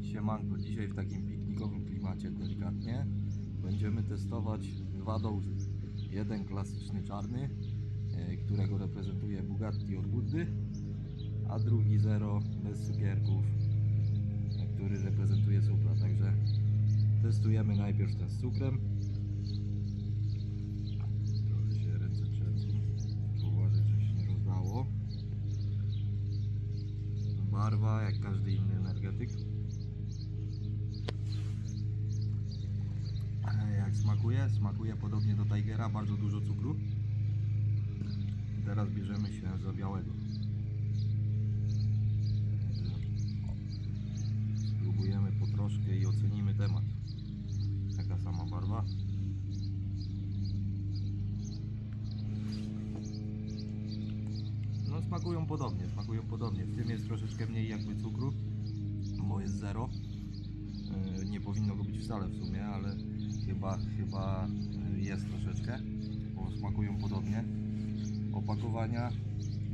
Siemanko, dzisiaj w takim piknikowym klimacie delikatnie będziemy testować dwa dołzy. Jeden klasyczny czarny, e, którego reprezentuje Bugatti od Buddy, a drugi zero bez cukierków, który reprezentuje Supra. Także testujemy najpierw ten z cukrem. Barwa jak każdy inny energetyk. E, Jak smakuje? Smakuje podobnie do Tigera, bardzo dużo cukru. Teraz bierzemy się za białego. Spróbujemy po troszkę i ocenimy temat. Taka sama barwa. Smakują podobnie, smakują podobnie. W tym jest troszeczkę mniej jakby cukru, bo jest zero. Yy, Nie powinno go być wcale w sumie, ale chyba, chyba yy, jest troszeczkę, bo smakują podobnie. Opakowania,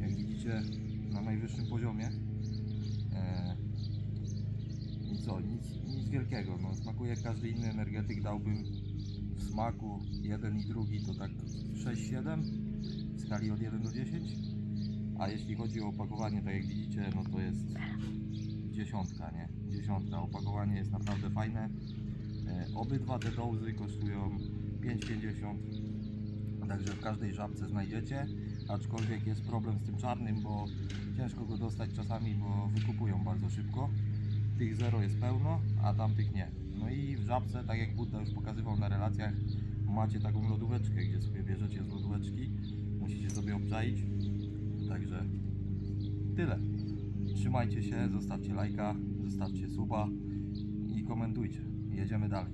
jak widzicie, na najwyższym poziomie. Yy, I co, nic, nic wielkiego. No, smakuje każdy inny energetyk. Dałbym w smaku jeden i drugi to tak 6-7 w skali od 1 do 10. A jeśli chodzi o opakowanie, tak jak widzicie, no to jest dziesiątka, nie? Dziesiątka. Opakowanie jest naprawdę fajne. E, Obydwa te dozy kosztują 5,50. Także w każdej żabce znajdziecie. Aczkolwiek jest problem z tym czarnym, bo ciężko go dostać czasami, bo wykupują bardzo szybko. Tych zero jest pełno, a tamtych nie. No i w żabce, tak jak Budda już pokazywał na relacjach, macie taką lodóweczkę, gdzie sobie bierzecie z lodóweczki. Musicie sobie obczaić. Tyle. Trzymajcie się, zostawcie lajka, zostawcie suba i komentujcie. Jedziemy dalej.